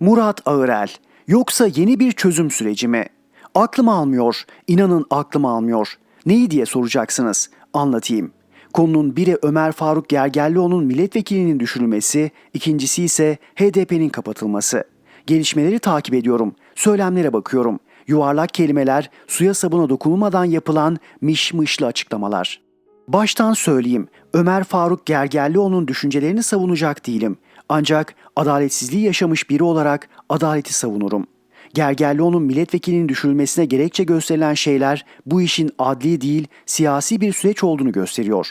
Murat Ağırel. Yoksa yeni bir çözüm süreci mi? Aklım almıyor, inanın aklım almıyor. Neyi diye soracaksınız. Anlatayım. Konunun biri Ömer Faruk Gergerlioğlu'nun milletvekilinin düşürülmesi, ikincisi ise HDP'nin kapatılması. Gelişmeleri takip ediyorum, söylemlere bakıyorum. Yuvarlak kelimeler, suya sabuna dokunulmadan yapılan miş mışlı açıklamalar. Baştan söyleyeyim, Ömer Faruk Gergerlioğlu'nun düşüncelerini savunacak değilim. Ancak adaletsizliği yaşamış biri olarak adaleti savunurum. Gergerlioğlu'nun milletvekilinin düşürülmesine gerekçe gösterilen şeyler bu işin adli değil siyasi bir süreç olduğunu gösteriyor.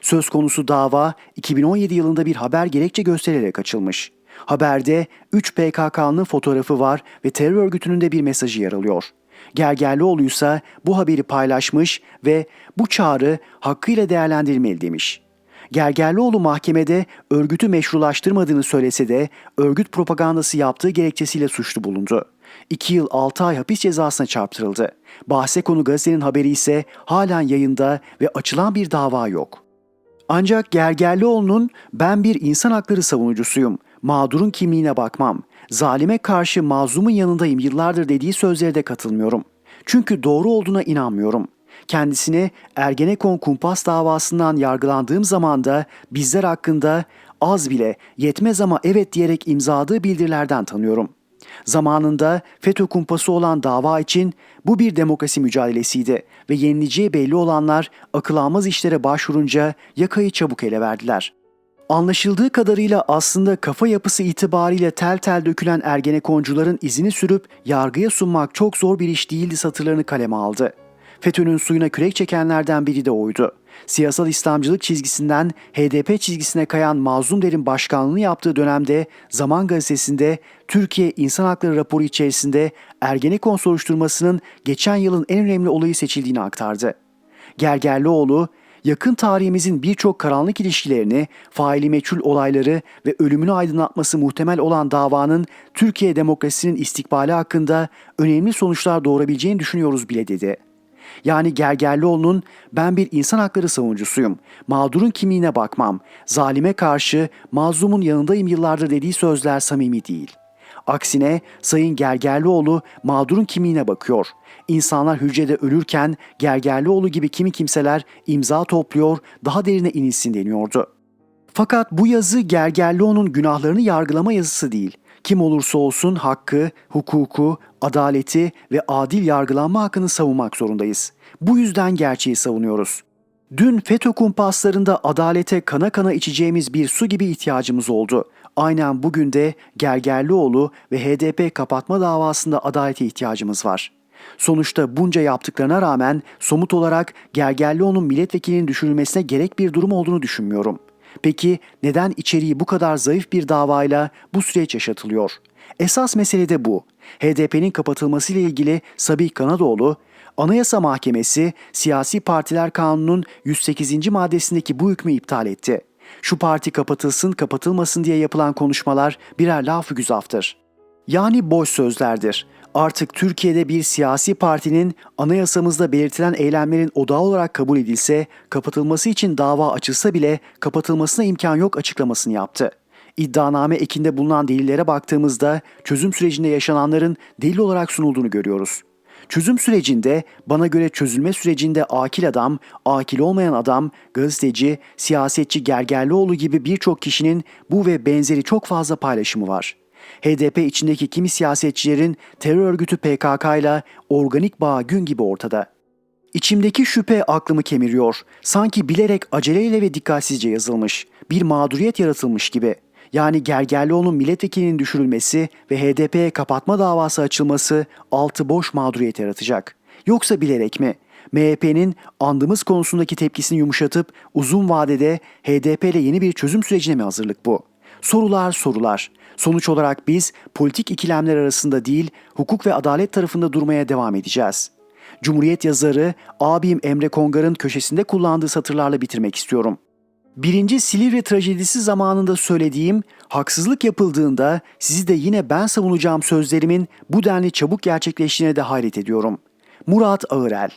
Söz konusu dava 2017 yılında bir haber gerekçe gösterilerek açılmış. Haberde 3 PKK'nın fotoğrafı var ve terör örgütünün de bir mesajı yer alıyor. Gergerlioğlu ise bu haberi paylaşmış ve bu çağrı hakkıyla değerlendirilmeli demiş. Gergerlioğlu mahkemede örgütü meşrulaştırmadığını söylese de örgüt propagandası yaptığı gerekçesiyle suçlu bulundu. 2 yıl 6 ay hapis cezasına çarptırıldı. Bahse konu gazetenin haberi ise halen yayında ve açılan bir dava yok. Ancak Gergerlioğlu'nun ben bir insan hakları savunucusuyum, mağdurun kimliğine bakmam, zalime karşı mazlumun yanındayım yıllardır dediği sözlere de katılmıyorum. Çünkü doğru olduğuna inanmıyorum. Kendisini Ergenekon kumpas davasından yargılandığım zaman da bizler hakkında az bile yetmez ama evet diyerek imzaladığı bildirilerden tanıyorum. Zamanında FETÖ kumpası olan dava için bu bir demokrasi mücadelesiydi ve yenileceği belli olanlar akıl almaz işlere başvurunca yakayı çabuk ele verdiler. Anlaşıldığı kadarıyla aslında kafa yapısı itibariyle tel tel dökülen ergenekoncuların izini sürüp yargıya sunmak çok zor bir iş değildi satırlarını kaleme aldı. FETÖ'nün suyuna kürek çekenlerden biri de oydu. Siyasal İslamcılık çizgisinden HDP çizgisine kayan Mazlum Der'in başkanlığını yaptığı dönemde Zaman Gazetesi'nde Türkiye İnsan Hakları raporu içerisinde Ergenekon soruşturmasının geçen yılın en önemli olayı seçildiğini aktardı. Gergerlioğlu, yakın tarihimizin birçok karanlık ilişkilerini, faili meçhul olayları ve ölümünü aydınlatması muhtemel olan davanın Türkiye demokrasisinin istikbali hakkında önemli sonuçlar doğurabileceğini düşünüyoruz bile dedi. Yani Gergerlioğlu'nun ben bir insan hakları savunucusuyum, mağdurun kimliğine bakmam, zalime karşı mazlumun yanındayım yıllardır dediği sözler samimi değil. Aksine Sayın Gergerlioğlu mağdurun kimliğine bakıyor. İnsanlar hücrede ölürken Gergerlioğlu gibi kimi kimseler imza topluyor, daha derine inilsin deniyordu. Fakat bu yazı Gergerlioğlu'nun günahlarını yargılama yazısı değil. Kim olursa olsun hakkı, hukuku, adaleti ve adil yargılanma hakkını savunmak zorundayız. Bu yüzden gerçeği savunuyoruz. Dün FETÖ kumpaslarında adalete kana kana içeceğimiz bir su gibi ihtiyacımız oldu. Aynen bugün de Gergerlioğlu ve HDP kapatma davasında adalete ihtiyacımız var. Sonuçta bunca yaptıklarına rağmen somut olarak Gergerlioğlu'nun milletvekilinin düşürülmesine gerek bir durum olduğunu düşünmüyorum. Peki neden içeriği bu kadar zayıf bir davayla bu süreç yaşatılıyor? Esas mesele de bu. HDP'nin kapatılmasıyla ilgili Sabih Kanadoğlu, Anayasa Mahkemesi Siyasi Partiler Kanunu'nun 108. maddesindeki bu hükmü iptal etti. Şu parti kapatılsın kapatılmasın diye yapılan konuşmalar birer laf-ı güzaftır. Yani boş sözlerdir. Artık Türkiye'de bir siyasi partinin anayasamızda belirtilen eylemlerin odağı olarak kabul edilse, kapatılması için dava açılsa bile kapatılmasına imkan yok açıklamasını yaptı. İddianame ekinde bulunan delillere baktığımızda çözüm sürecinde yaşananların delil olarak sunulduğunu görüyoruz. Çözüm sürecinde bana göre çözülme sürecinde akil adam, akil olmayan adam, gazeteci, siyasetçi Gergerlioğlu gibi birçok kişinin bu ve benzeri çok fazla paylaşımı var. HDP içindeki kimi siyasetçilerin terör örgütü PKK ile organik bağ gün gibi ortada. İçimdeki şüphe aklımı kemiriyor. Sanki bilerek aceleyle ve dikkatsizce yazılmış. Bir mağduriyet yaratılmış gibi. Yani Gergerlioğlu'nun milletvekilinin düşürülmesi ve HDP'ye kapatma davası açılması altı boş mağduriyet yaratacak. Yoksa bilerek mi? MHP'nin andımız konusundaki tepkisini yumuşatıp uzun vadede HDP ile yeni bir çözüm sürecine mi hazırlık bu? Sorular sorular. Sonuç olarak biz politik ikilemler arasında değil, hukuk ve adalet tarafında durmaya devam edeceğiz. Cumhuriyet yazarı abim Emre Kongar'ın köşesinde kullandığı satırlarla bitirmek istiyorum. Birinci Silivri trajedisi zamanında söylediğim haksızlık yapıldığında sizi de yine ben savunacağım sözlerimin bu denli çabuk gerçekleştiğine de hayret ediyorum. Murat Ağırel